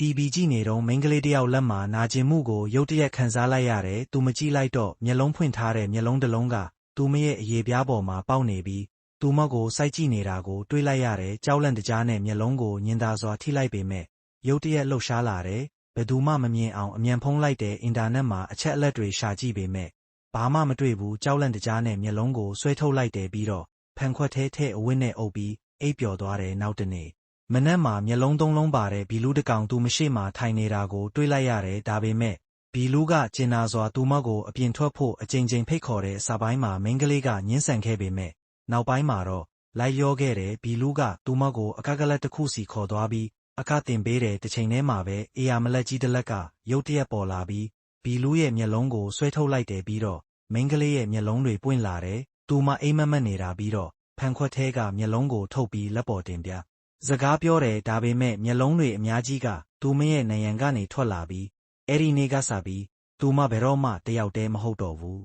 တီဗီကြည့်နေတော့မိန်းကလေးတစ်ယောက်လက်မှာနာကျင်မှုကိုရုတ်တရက်ခံစားလိုက်ရတယ်။သူမကြည့်လိုက်တော့မျက်လုံးဖွင့်ထားတဲ့မျက်လုံးတစ်လုံးကသူမရဲ့အရေပြားပေါ်မှာပေါက်နေပြီးသူမကိုစိုက်ကြည့်နေတာကိုတွေးလိုက်ရတယ်။ကြောက်လန့်တကြားနဲ့မျက်လုံးကိုညင်သာစွာထိလိုက်ပေမဲ့ရုတ်တရက်လှုပ်ရှားလာတယ်။ဘယ်သူမှမမြင်အောင်အမြန်ဖုံးလိုက်တဲ့အင်တာနက်မှာအချက်အလက်တွေရှာကြည့်ပေမဲ့ဘာမှမတွေ့ဘူးကြောက်လန့်တကြားနဲ့မျက်လုံးကိုဆွဲထုတ်လိုက်တယ်ပြီးတော့ဖန်ခွက်ထဲထဲအဝတ်နဲ့အုပ်ပြီးအိပ်ပျော်သွားတယ်နောက်တနေ့ မနက်မှာမျက်လုံးသုံးလုံးပါတဲ့ဘီလူးတစ်ကောင်သူမရှိမှထိုင်နေတာကိုတွေးလိုက်ရတယ်ဒါပေမဲ့ဘီလူးကကျင်နာစွာသူမကိုအပြင်ထွက်ဖို့အကြိမ်ကြိမ်ဖိတ်ခေါ်တဲ့အစာပိုင်းမှာမိန်းကလေးကညှင်းဆန်ခဲ့ပေမဲ့နောက်ပိုင်းမှာတော့လိုက်လျောခဲ့တယ်ဘီလူးကသူမကိုအခက်ကလက်တစ်ခုစီခေါ်သွားပြီးအခတင်ပေးတယ်တစ်ချိန်တည်းမှာပဲအေယာမလက်ကြီးတစ်လက်ကရုတ်တရက်ပေါ်လာပြီးဘီလူးရဲ့မျက်လုံးကိုဆွဲထုတ်လိုက်တယ်ပြီးတော့မိန်းကလေးရဲ့မျက်လုံးတွေပွင့်လာတယ်သူမအိမ်မက်မက်နေတာပြီးတော့ဖန်ခွက်ထဲကမျက်လုံးကိုထုတ်ပြီးလက်ပေါ်တင်ပြ စကားပြောတယ်ဒါပေမဲ့မျက်လုံးတွေအများကြီးကသူမရဲ့နယံကနေထွက်လာပြီးအဲ့ဒီနေ့ကစပြီးသူမဘယ်တော့မှတယောက်တည်းမဟုတ်တော့ဘူး